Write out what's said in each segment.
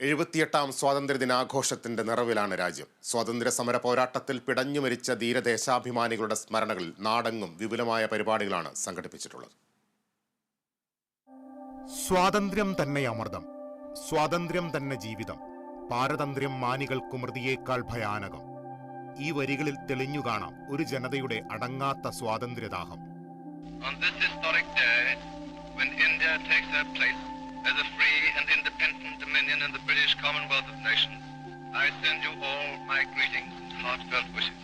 എഴുപത്തിയെട്ടാം സ്വാതന്ത്ര്യദിനാഘോഷത്തിന്റെ നിറവിലാണ് രാജ്യം. സ്വാതന്ത്ര്യ സമര പോരാട്ടത്തിൽ പിടഞ്ഞു മരിച്ച ധീരദേശാഭിമാനികളുടെ സ്മരണകളിൽ നാടെങ്ങും വിപുലമായ പരിപാടികളാണ് സംഘടിപ്പിച്ചിട്ടുള്ളത്. സ്വാതന്ത്ര്യം തന്നെ അമൃതം സ്വാതന്ത്ര്യം തന്നെ ജീവിതം പാരതന്ത്ര്യം മാനികൾക്കു മൃതിയേക്കാൾ ഭയാനകം. ഈ വരികളിൽ തെളിഞ്ഞു കാണാം ഒരു ജനതയുടെ അടങ്ങാത്ത സ്വാതന്ത്ര്യദാഹം. On this historic day, when India takes her place as a free and independent dominion in the British Commonwealth of Nations, I send you all my greetings and heartfelt wishes.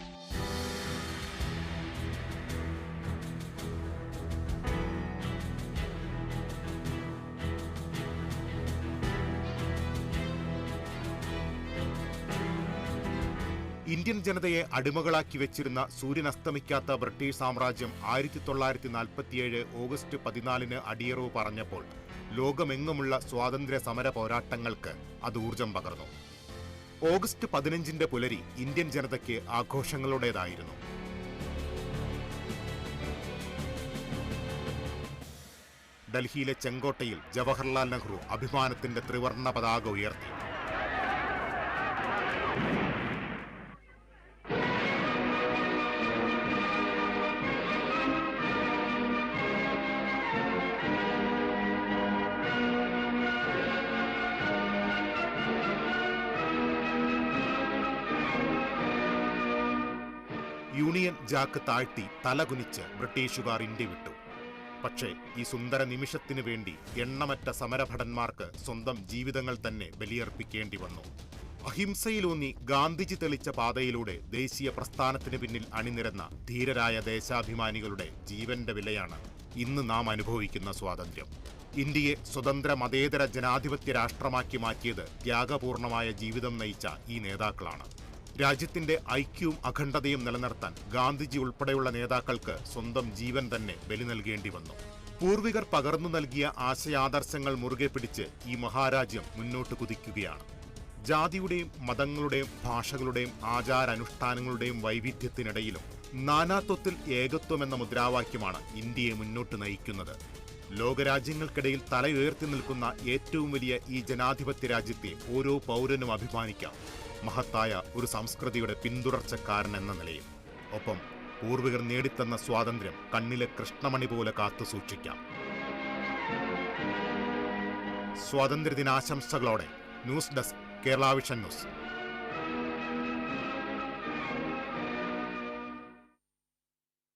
Indian ജനതയെ അടിമകളാക്കി വെച്ചിരുന്ന സൂര്യൻ അസ്തമിക്കാത്ത British സാമ്രാജ്യം ആയിരത്തി തൊള്ളായിരത്തി നാൽപ്പത്തിയേഴ് August പതിനാലിന് അടിയറവ് പറഞ്ഞപ്പോൾ ലോകമെങ്ങുമുള്ള സ്വാതന്ത്ര്യ സമര പോരാട്ടങ്ങൾക്ക് അത് ഊർജം പകർന്നു. ഓഗസ്റ്റ് പതിനഞ്ചിന്റെ പുലരി ഇന്ത്യൻ ജനതയ്ക്ക് ആഘോഷങ്ങളുടേതായിരുന്നു. ഡൽഹിയിലെ ചെങ്കോട്ടയിൽ ജവഹർലാൽ നെഹ്റു അഭിമാനത്തിന്റെ ത്രിവർണ പതാക ഉയർത്തി. യൂണിയൻ ജാക്ക് താഴ്ത്തി തലകുനിച്ച് ബ്രിട്ടീഷുകാർ ഇന്ത്യ വിട്ടു. പക്ഷേ ഈ സുന്ദര നിമിഷത്തിനു വേണ്ടി എണ്ണമറ്റ സമരഭടന്മാർക്ക് സ്വന്തം ജീവിതങ്ങൾ തന്നെ ബലിയർപ്പിക്കേണ്ടി വന്നു. അഹിംസയിലൂന്നി ഗാന്ധിജി തെളിച്ച പാതയിലൂടെ ദേശീയ പ്രസ്ഥാനത്തിന് പിന്നിൽ അണിനിരന്ന ധീരരായ ദേശാഭിമാനികളുടെ ജീവന്റെ വിലയാണ് ഇന്ന് നാം അനുഭവിക്കുന്ന സ്വാതന്ത്ര്യം. ഇന്ത്യയെ സ്വതന്ത്ര മതേതര ജനാധിപത്യ രാഷ്ട്രമാക്കി മാറ്റിയത് ത്യാഗപൂർണമായ ജീവിതം നയിച്ച ഈ നേതാക്കളാണ്. രാജ്യത്തിന്റെ ഐക്യവും അഖണ്ഡതയും നിലനിർത്താൻ ഗാന്ധിജി ഉൾപ്പെടെയുള്ള നേതാക്കൾക്ക് സ്വന്തം ജീവൻ തന്നെ ബലി നൽകേണ്ടി വന്നു. പൂർവികർ പകർന്നു നൽകിയ ആശയാദർശങ്ങൾ മുറുകെ പിടിച്ച് ഈ മഹാരാജ്യം മുന്നോട്ട് കുതിക്കുകയാണ്. ജാതിയുടെയും മതങ്ങളുടെയും ഭാഷകളുടെയും ആചാരാനുഷ്ഠാനങ്ങളുടെയും വൈവിധ്യത്തിനിടയിലും നാനാത്വത്തിൽ ഏകത്വം എന്ന മുദ്രാവാക്യമാണ് ഇന്ത്യയെ മുന്നോട്ട് നയിക്കുന്നത്. ലോകരാജ്യങ്ങൾക്കിടയിൽ തലയുയർത്തി നിൽക്കുന്ന ഏറ്റവും വലിയ ഈ ജനാധിപത്യ രാജ്യത്തെ ഓരോ പൗരനും അഭിമാനിക്കാം. മഹത്തായ ഒരു സംസ്കൃതിയുടെ പിന്തുടർച്ചക്കാരൻ എന്ന നിലയിൽ. ഒപ്പം പൂർവികർ നേടിത്തന്ന സ്വാതന്ത്ര്യം കണ്ണിലെ കൃഷ്ണമണി പോലെ കാത്തു സൂക്ഷിക്കാം. സ്വാതന്ത്ര്യദിനാശംസകളോടെ ന്യൂസ് ഡെസ്ക് കേരളാവിഷൻ ന്യൂസ്.